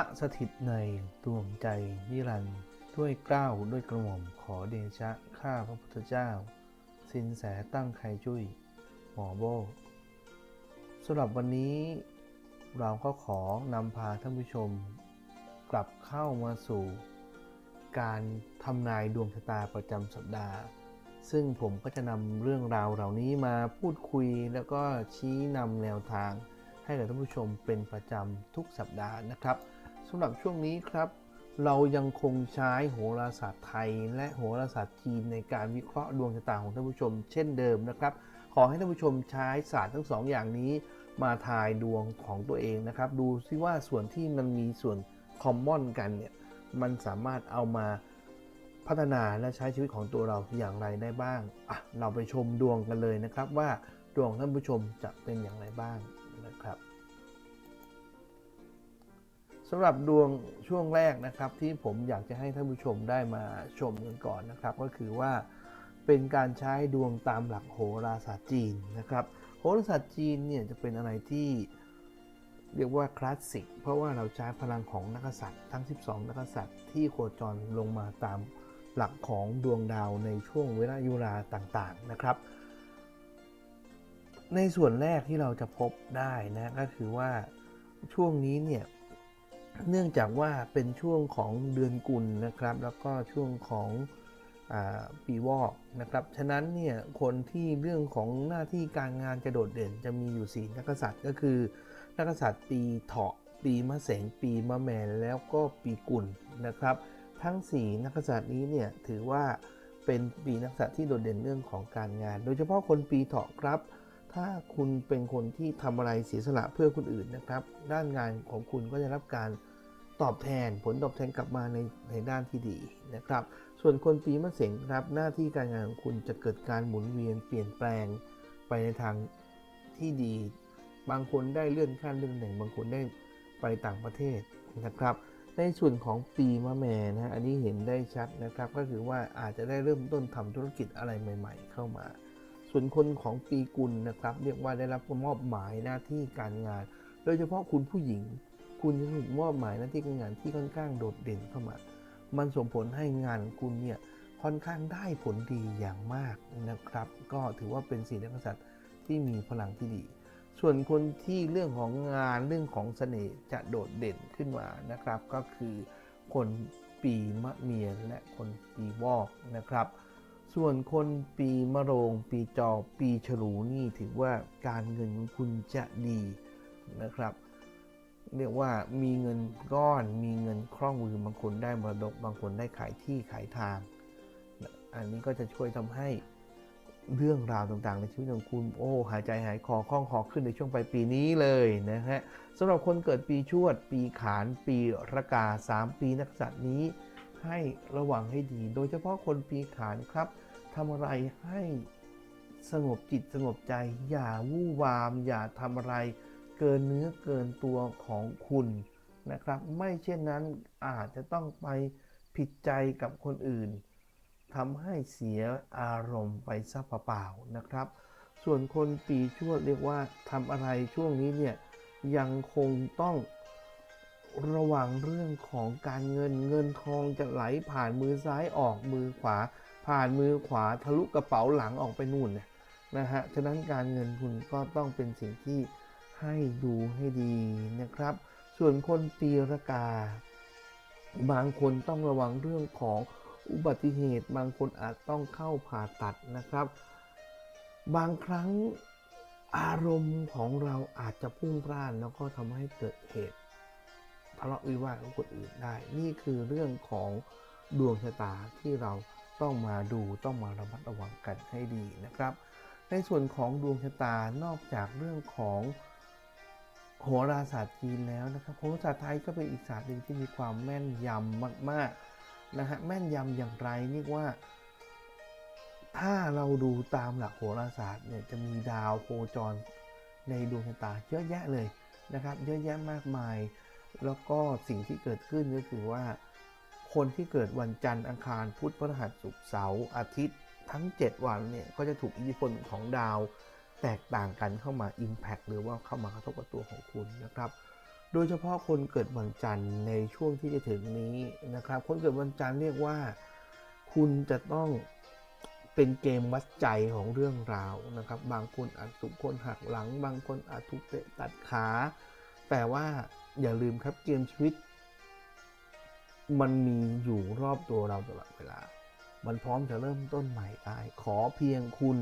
ะสถิตในดวงใจนิรันดร์ด้วยเกล้าวด้วยกระหม่อมขอเดชะข้าพระพุทธเจ้า สินแสตั้งไคจุ้ย หมอโบสำหรับวันนี้เราก็ขอนำพาท่านผู้ชม กลับเข้ามาสู่ การทำนายดวงชะตาประจำสัปดาห์ ซึ่งผมก็จะนำเรื่องราวเหล่านี้มาพูดคุยแล้วก็ชี้นำแนวทางให้กับท่านผู้ชมเป็นประจำทุกสัปดาห์นะครับ สำหรับช่วงนี้ครับ เรายังคงใช้โหราศาสตร์ไทย และโหราศาสตร์จีนในการวิเคราะห์ดวงชะตาของท่านผู้ชม เช่นเดิมนะครับ ขอให้ท่านผู้ชมใช้ศาสตร์ทั้งสองอย่างนี้ มาทายดวงของตัวเองนะครับ ดูซิว่าส่วนที่มันมีส่วนคอมมอนกันเนี่ยมันสามารถเอามาพัฒนาและใช้ชีวิตของตัวเราอย่างไรได้บ้างอะเราไปชมดวงกันเลยนะครับว่าดวงของท่านผู้ชมจะเป็นอย่างไรบ้าง สำหรับดวงช่วงแรกนะครับ ที่ผมอยากจะให้ท่านผู้ชมได้มาชมกันก่อนนะครับ ก็คือว่าเป็นการใช้ดวงตามหลักโหราศาสตร์จีนนะครับโหราศาสตร์จีนเนี่ยจะเป็นอะไรที่เรียกว่าคลาสสิกเพราะว่าเราใช้พลังของนักษัตริย์ทั้ง 12 นักกษัตริย์ที่โคจรลงมาตามหลักของดวงดาวในช่วงเวลายุราต่างๆนะครับ ในส่วนแรกที่เราจะพบได้นะก็คือว่าช่วงนี้เนี่ย เนื่องจากว่าเป็นช่วงของเดือนกุลนะครับ แล้วก็ช่วงของอปีวอกนะครับ ฉะนั้นเนี่ยคนที่เรื่องของหน้าที่การงานจะโดดเด่นจะมีอยู่ 4 นักษัตริย์ก็คือนักษัตริย์ปีเถาะ ปีมะเสงปีมะแม่แล้วก็ปีกุลนะครับ ทั้ง 4 นักษัตริย์นี้เนี่ยถือว่าเป็นปีนักษัตริย์ที่โดดเด่นเรื่องของการงาน โดยเฉพาะคนปีเถาะครับถ้าคุณเป็นคนที่ทำอะไรเสียสละเพื่อคนอื่นนะครับ ด้านงานของคุณก็จะรับการ ตอบแทนผลตอบแทนกลับมาในในด้านที่ดีนะครับ ส่วนคนปีมะเสงครับหน้าที่การงานของคุณจะเกิดการหมุนเวียนเปลี่ยนแปลงไปในทางที่ดี บางคนได้เลื่อนขั้นเลื่อนตำแหน่งบางคนได้ไปต่างประเทศนะครับ ในส่วนของปีมะแม่นะฮะอันนี้เห็นได้ชัดนะครับ ก็คือว่าอาจจะได้เริ่มต้นทำธุรกิจอะไรใหม่ ๆ เข้ามา ส่วนคนของปีกุลนะครับ เรียกว่าได้รับมอบหมายหน้าที่การงาน โดยเฉพาะคุณผู้หญิง คุณจะถูกมอบหมายหน้าที่การงานที่ค่อนข้างโดดเด่นเข้ามา มันส่งผลให้งานคุณเนี่ยค่อนข้างได้ผลดีอย่างมากนะครับ ก็ถือว่าเป็นสีนักษัตริย์ที่มีพลังที่ดี ส่วนคนที่เรื่องของงานเรื่องของเสน่ห์จะโดดเด่นขึ้นมานะครับ ก็คือคนปีมะเมียและคนปีวอกนะครับ ส่วนคนปีมะโรง ปีจอปีฉลูนี่ถือว่าการเงินของคุณจะดีนะครับ เรียกว่ามีเงินก้อน มีเงินคล่องมือบางคนได้มรดกบางคนได้ขายที่ขายทาง อันนี้ก็จะช่วยทำให้เรื่องราวต่างๆ ในชีวิตของคุณโอ้หายใจหายคอคล่องคอขึ้นในช่วงปลายปีนี้เลยนะฮะสำหรับคนเกิดปีชวด ปีขานปีระกา 3 ปีนักษัตริย์นี้ ให้ระวังให้ดี โดยเฉพาะคนปีขานครับทำอะไรให้สงบจิตสงบใจ อย่าวู่วาม อย่าทำอะไร กินเนื้อเกินตัวของคุณนะครับ ไม่เช่นนั้นอาจจะต้องไปผิดใจกับคนอื่นทำให้เสียอารมณ์ไปซะเปล่าๆนะครับ ส่วนคนปีชวดเรียกว่าทำอะไรช่วงนี้เนี่ยยังคงต้องระวังเรื่องของการเงินเงินทองจะไหลผ่านมือซ้ายออกมือขวา ผ่านมือขวาทะลุกระเป๋าหลังออกไปนู่นนนะฮะ ฉะนั้นการเงินคุณก็ต้องเป็นสิ่งที่ ให้ดูให้ดีนะครับ ส่วนคนปีระกา บางคนต้องระวังเรื่องของอุบัติเหตุบางคนอาจต้องเข้าผ่าตัดนะครับ บางครั้งอารมณ์ของเราอาจจะพุ่งพล่านแล้วก็ทำให้เกิดเหตุทะเลาะวิวาทกับคนอื่นได้ นี่คือเรื่องของดวงชะตาที่เราต้องมาดูต้องมาระมัดระวังกันให้ดีนะครับ ในส่วนของดวงชะตานอกจากเรื่องของ โหราศาสตร์จีนแล้วนะครับโหราศาสตร์ไทยก็เป็นอีกศาสตร์หนึ่งที่มีความแม่นยำมากๆนะฮะแม่นยำอย่างไรนี่ว่า ถ้าเราดูตามหลักโหราศาสตร์เนี่ยจะมีดาวโคจรในดวงชะตาเยอะแยะเลยนะครับเยอะแยะมากมาย แล้วก็สิ่งที่เกิดขึ้นก็คือว่า คนที่เกิดวันจันทร์อังคารพุธพฤหัสศุกร์เสาร์อาทิตย์ทั้ง 7 วันเนี่ยก็จะถูกอิทธิพลของดาว แตกต่างกันเข้ามา Impact หรือว่าเข้ามากระทบกับตัวของคุณนะครับ โดยเฉพาะคนเกิดวันจันทร์ในช่วงที่จะถึงนี้นะครับ คนเกิดวันจันทร์เรียกว่า คุณจะต้องเป็นเกมวัดใจของเรื่องราวนะครับ บางคนอาจถูกคนหักหลัง บางคนอาจถูกเตะตัดขา แต่ว่าอย่าลืมครับเกมชีวิต มันมีอยู่รอบตัวเราตลอดเวลา มันพร้อมจะเริ่มต้นใหม่ได้ ขอเพียงคุณ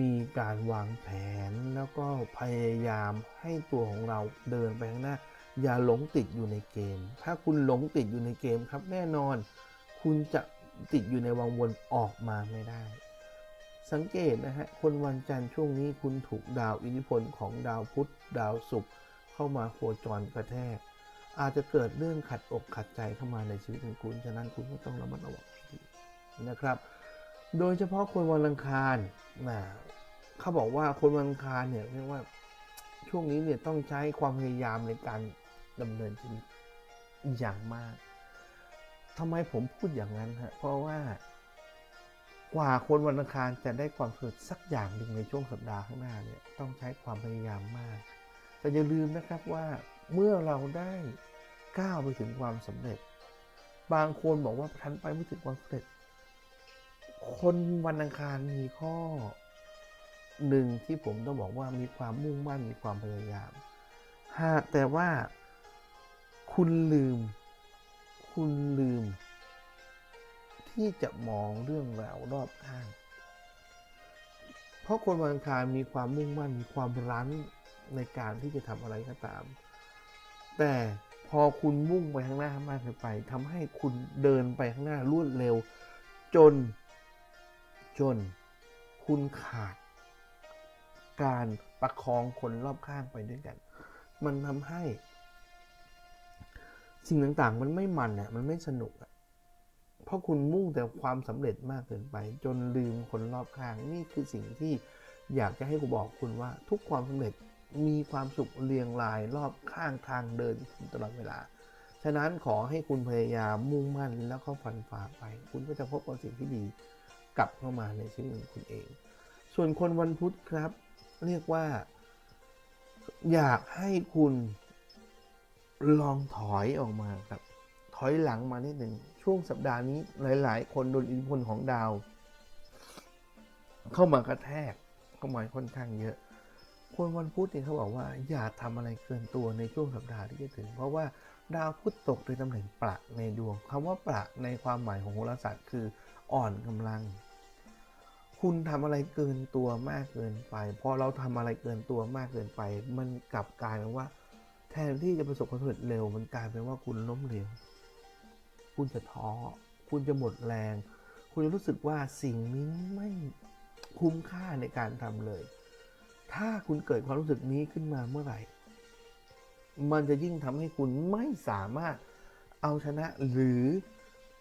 มีการวางแผนแล้วก็พยายามให้ตัวของเราเดินไปข้างหน้า อย่าหลงติดอยู่ในเกม ถ้าคุณหลงติดอยู่ในเกมครับ แน่นอน คุณจะติดอยู่ในวังวนออกมาไม่ได้ สังเกตนะฮะ คนวันจันทร์ช่วงนี้คุณถูกดาวอิทธิพลของดาวพุธดาวศุกร์เข้ามาโคจรกระแทก อาจจะเกิดเรื่องขัดอกขัดใจเข้ามาในชีวิตของคุณ ฉะนั้นคุณก็ต้องระมัดระวังนะครับ โดยเฉพาะคนวันอังคาร นะเขาบอกว่าคนวันอังคารเนี่ยเรียกว่าช่วงนี้เนี่ยต้องใช้ความพยายามในการดำเนินชีวิตอย่างมากทำไมผมพูดอย่างนั้นฮะเพราะว่ากว่าคนวันอังคารจะได้ความสำเร็จสักอย่างหนึ่งในช่วงสัปดาห์ข้างหน้าเนี่ยต้องใช้ความพยายามมาก แต่อย่าลืมนะครับว่าเมื่อเราได้ก้าวไปถึงความสำเร็จ บางคนบอกว่าทันไปไม่ถึงความสำเร็จ คนวันอังคารมีข้อหนึ่งที่ผมต้องบอกว่ามีความมุ่งมั่นมีความพยายามหากแต่ว่าคุณลืม คุณลืม ที่จะมองเรื่องราวรอบข้าง เพราะคนวันอังคารมีความมุ่งมั่นมีความรั้นในการที่จะทำอะไรก็ตาม แต่พอคุณมุ่งไปข้างหน้ามากเกินไปทำให้คุณเดินไปข้างหน้า รวดเร็ว จน จนคุณขาด การประคองคนรอบข้างไปด้วยกัน มันทำให้ สิ่งต่างๆ มันไม่มันอะ มันไม่สนุกอะ เพราะคุณมุ่งแต่ความสำเร็จมากเกินไป จนลืมคนรอบข้าง นี่คือสิ่งที่อยากจะให้ผมบอกคุณว่า ทุกความสำเร็จมีความสุขเรียงรายรอบข้างทางเดินตลอดเวลา ฉะนั้นขอให้คุณพยายามมุ่งมั่นแล้วก็ฟันฝ่าไป คุณก็จะพบกับสิ่งที่ดี กลับเข้ามาในชีวิตของคุณเอง ส่วนคนวันพุธครับ เรียกว่า อยากให้คุณลองถอยออกมาครับ ถอยหลังมานิดหนึ่งช่วงสัปดาห์นี้หลาย ๆ คนโดนอิทธิพลของดาว เข้ามากระแทกเข้ามาค่อนข้างเยอะคนวันพุธเนี่ยเขาบอกว่าอย่าทำอะไรเกินตัวในช่วงสัปดาห์ที่จะถึง เพราะว่าดาวพุธตกในตำแหน่งประในดวงคำว่าประในความหมายของโหราศาสตร์คืออ่อนกำลัง คุณทำอะไรเกินตัวมากเกินไปพอเราทำอะไรเกินตัวมากเกินไป มันกลับกลายเป็นว่า แทนที่จะประสบความสำเร็จเร็ว มันกลายเป็นว่าคุณล้มเหลวคุณจะท้อคุณจะหมดแรง คุณจะรู้สึกว่าสิ่งนี้ไม่คุ้มค่าในการทำเลย ถ้าคุณเกิดความรู้สึกนี้ขึ้นมาเมื่อไหร่ มันจะยิ่งทำให้คุณไม่สามารถเอาชนะหรือ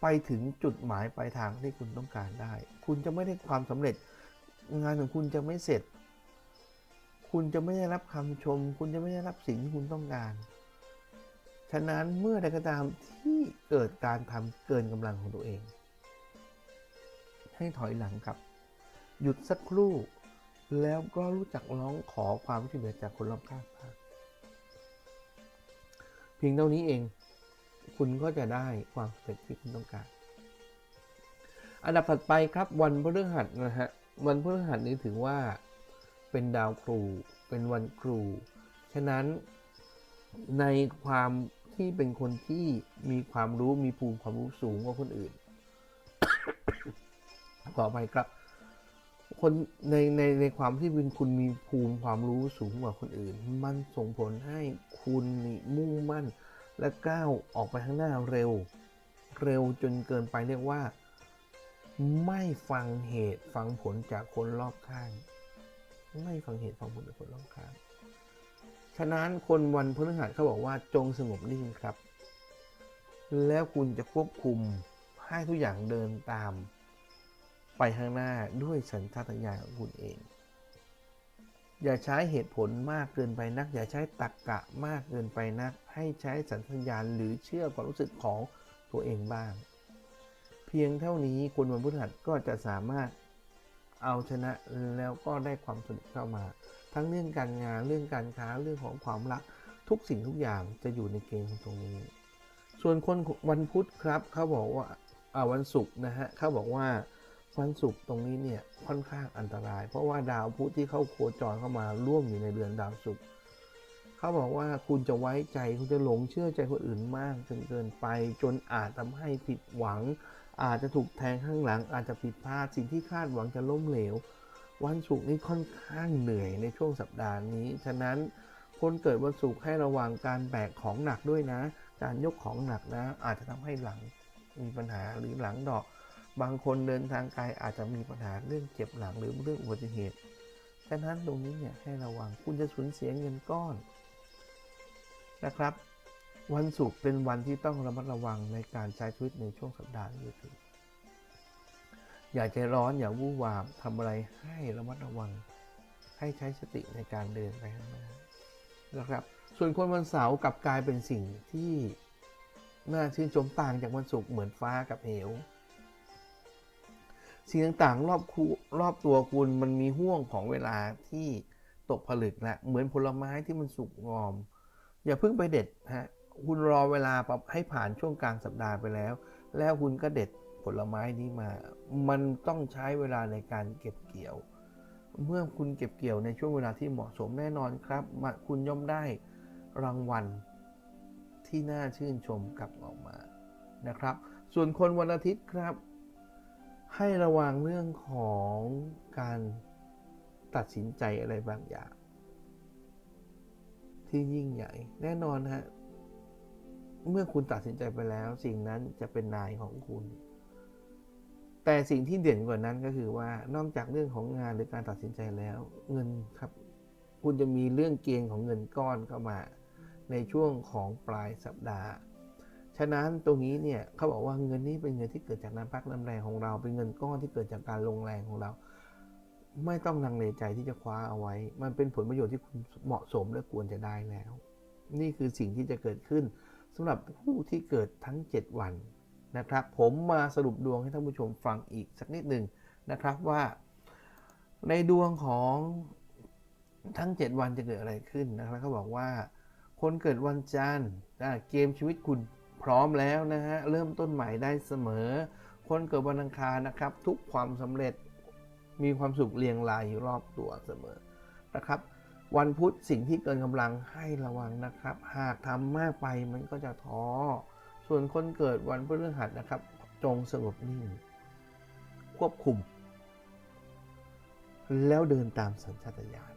ไปถึงจุดหมายปลายทางที่คุณต้องการได้ คุณจะไม่ได้ความสำเร็จ งานของคุณจะไม่เสร็จ คุณจะไม่ได้รับคำชม คุณจะไม่ได้รับสิ่งที่คุณต้องการ ฉะนั้นเมื่อใดก็ตามที่เกิดการทำเกินกำลังของตัวเอง ให้ถอยหลังครับ หยุดสักครู่ แล้วก็รู้จักร้องขอความช่วยเหลือจากคนรอบข้างเพียงเท่านี้เอง คุณก็จะได้ความสำเร็จที่คุณต้องการ อันดับถัดไปครับวันพฤหัสนะฮะวันพฤหัสนี้ถือว่าเป็นดาวครู เป็นวันครู ฉะนั้นในความที่เป็นคนที่มีความรู้มีภูมิความรู้สูงกว่าคนอื่นขอไปครับ คนในในในความที่เป็นคุณมีภูมิความรู้สูงกว่าคนอื่น มันส่งผลให้คุณมุ่งมั่น และก้าวออกไปข้างหน้าเร็ว เร็วจนเกินไปเรียกว่า ไม่ฟังเหตุฟังผลจากคนรอบข้าง ไม่ฟังเหตุฟังผลจากคนรอบข้าง ฉะนั้นคนวันพฤหัสเขาบอกว่าจงสงบนิ่งครับ แล้วคุณจะควบคุมให้ทุกอย่างเดินตาม ไปข้างหน้าด้วยสัญชาตญาณของคุณเอง อย่าใช้เหตุผลมากเกินไปนัก อย่าใช้ตรรกกะมากเกินไปนัก ให้ใช้สัญชาตญาณหรือเชื่อความรู้สึกของตัวเองบ้าง เพียงเท่านี้คนวันพฤหัสก็จะสามารถเอาชนะแล้วก็ได้ความสำเร็จเข้ามา ทั้งเรื่องการงานเรื่องการค้าเรื่องของความรักทุกสิ่งทุกอย่างจะอยู่ในเกณฑ์ตรงนี้ ส่วนคนวันพุธครับเขาบอกว่าอ่าวันศุกร์นะฮะเขาบอกว่า วันศุกร์ตรงนี้เนี่ยค่อนข้างอันตราย เพราะว่าดาวพุธที่เข้าโคจรเข้ามาร่วมอยู่ในเรือนดาวศุกร์เขาบอกว่าคุณจะไว้ใจคุณจะหลงเชื่อใจคนอื่นมากจนเกินไป จนอาจทำให้ผิดหวัง อาจจะถูกแทงข้างหลัง อาจจะผิดพลาดสิ่งที่คาดหวังจะล้มเหลว วันศุกร์นี้ค่อนข้างเหนื่อยในช่วงสัปดาห์นี้ ฉะนั้นคนเกิดวันศุกร์ให้ระวังการแบกของหนักด้วยนะ การยกของหนักนะ อาจจะทำให้หลังมีปัญหาหรือหลังดอก บางคนเดินทางไกลอาจจะมีปัญหาเรื่องเจ็บหลังหรือเรื่องอุบัติเหตุฉะนั้นตรงนี้เนี่ยให้ระวังคุณจะสูญเสียเงินก้อนนะครับ วันศุกร์เป็นวันที่ต้องระมัดระวังในการใช้ชีวิตในช่วงสัปดาห์นี้คืออย่าใจร้อนอย่าวู่วามทำอะไรให้ระมัดระวัง ให้ใช้สติในการเดินไปข้างหน้านะครับ ส่วนคนวันเสาร์กับกลายเป็นสิ่งที่น่าชื่นชมต่างจากวันศุกร์เหมือนฟ้ากับเหว สิ่งต่างๆ รอบคูรอบตัวคุณมันมีห่วงของเวลาที่ตกผลึกแหละเหมือนผลไม้ที่มันสุกงอม อย่าเพิ่งไปเด็ดฮะคุณรอเวลาปรับให้ผ่านช่วงกลางสัปดาห์ไปแล้ว แล้วคุณก็เด็ดผลไม้นี้มา มันต้องใช้เวลาในการเก็บเกี่ยว เมื่อคุณเก็บเกี่ยวในช่วงเวลาที่เหมาะสมแน่นอนครับคุณย่อมได้รางวัลที่น่าชื่นชมกลับออกมานะครับ ส่วนคนวันอาทิตย์ครับ ให้ระวังเรื่องของการตัดสินใจอะไรบางอย่าง ที่ยิ่งใหญ่แน่นอนฮะเมื่อคุณตัดสินใจไปแล้ว สิ่งนั้นจะเป็นนายของคุณ แต่สิ่งที่เด่นกว่านั้นก็คือว่านอกจากเรื่องของงานหรือการตัดสินใจแล้ว เงินครับ คุณจะมีเรื่องเกณฑ์ของเงินก้อนเข้ามา ในช่วงของปลายสัปดาห์ ฉะนั้นตรงนี้เนี่ยเขาบอกว่าเงินนี้เป็นเงินที่เกิดจากน้ำพักน้ำแรงของเรา เป็นเงินก้อนที่เกิดจากการลงแรงของเรา ไม่ต้องลังเลใจที่จะคว้าเอาไว้ มันเป็นผลประโยชน์ที่คุณเหมาะสมและควรจะได้แล้ว นี่คือสิ่งที่จะเกิดขึ้นสำหรับผู้ที่เกิดทั้ง 7 วันนะครับ ผมมาสรุปดวงให้ท่านผู้ชมฟังอีกสักนิดหนึ่งนะครับว่า ในดวงของทั้ง 7 วันจะเกิดอะไรขึ้นนะครับเขาบอกว่า คนเกิดวันจันทร์เกมชีวิตคุณ พร้อมแล้วนะฮะเริ่มต้นใหม่ได้เสมอ คนเกิดวันอังคารนะครับ ทุกความสำเร็จมีความสุขเรียงรายอยู่รอบตัวเสมอนะครับ วันพุธสิ่งที่เกินกำลังให้ระวังนะครับ หากทำมากไปมันก็จะท้อส่วนคนเกิดวันพฤหัสนะครับ จงสงบนิ่ง ควบคุม แล้วเดินตามสัญชาตญาณ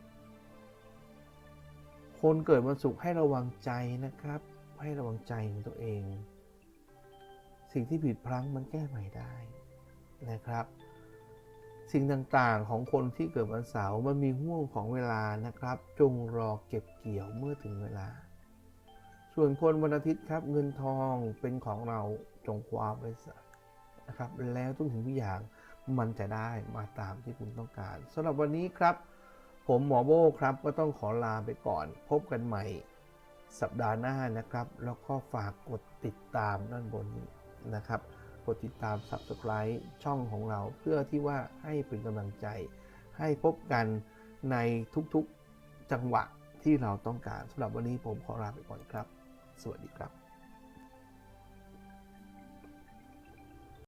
คนเกิดวันศุกร์ให้ระวังใจนะครับ ให้ระวังใจของตัวเอง สิ่งที่ผิดพลั้งมันแก้ใหม่ได้นะครับ สิ่งต่างๆของคนที่เกิดวันเสาร์มันมีห่วงของเวลานะครับ จงรอเก็บเกี่ยวเมื่อถึงเวลา ส่วนคนวันอาทิตย์ครับเงินทองเป็นของเราจงคว้าไว้ซะนะครับ แล้วทุกสิ่งทุกอย่างมันจะได้มาตามที่คุณต้องการสำหรับวันนี้ครับ ผมหมอโบครับก็ต้องขอลาไปก่อน พบกันใหม่ สัปดาห์หน้านะครับ แล้วก็ฝากกดติดตามด้านบนนี้นะครับ กดติดตาม Subscribe ช่องของเราเพื่อที่ว่าให้เป็นกำลังใจ ให้พบกันในทุกๆจังหวะที่เราต้องการสำหรับวันนี้ผมขอลาไปก่อนครับ สวัสดีครับ